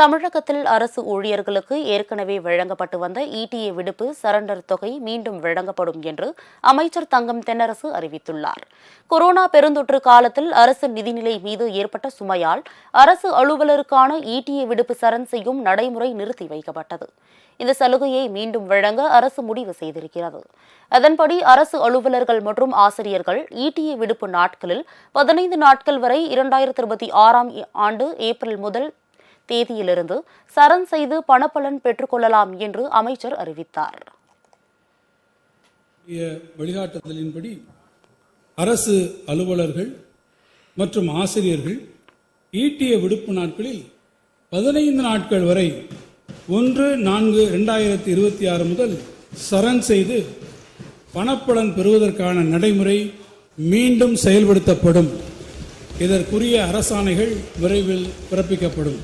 தமிழகத்தில் அரசு ஊழியர்களுக்கு ஏற்கனவே வழங்கப்பட்டு வந்த இடிஏ விடுப்பு சரண்டர் தொகை மீண்டும் வழங்கப்படும் என்று அமைச்சர் தங்கம் தென்னரசு அறிவித்துள்ளார். கொரோனா பெருந்தொற்று காலத்தில் அரசு நிதிநிலை மீது ஏற்பட்ட சுமையால் அரசு அலுவலருக்கான இடிஏ விடுப்பு சரண் செய்யும் நடைமுறை நிறுத்தி வைக்கப்பட்டது. இந்த சலுகையை மீண்டும் வழங்க அரசு முடிவு செய்திருக்கிறது. அதன்படி அரசு அலுவலர்கள் மற்றும் ஆசிரியர்கள் இடிஏ விடுப்பு நாட்களில் பதினைந்து நாட்கள் வரை இரண்டாயிரத்தி இருபத்தி ஆறாம் ஆண்டு ஏப்ரல் முதல் தேதியிலிருந்து சரண் செய்து பணப்பலன் பெற்றுக்கொள்ளலாம் என்று அமைச்சர் அறிவித்தார். வழிகாட்டுதலின்படி அரசு அலுவலர்கள் மற்றும் ஆசிரியர்கள் ஈட்டிய விடுப்பு நாட்களில் பதினைந்து நாட்கள் வரை ஒன்று நான்கு ரெண்டாயிரத்தி இருபத்தி ஆறு முதல் சரண் செய்து பணப்பலன் பெறுவதற்கான நடைமுறை மீண்டும் செயல்படுத்தப்படும். இதற்குரிய அரசாணைகள் விரைவில் பிறப்பிக்கப்படும்.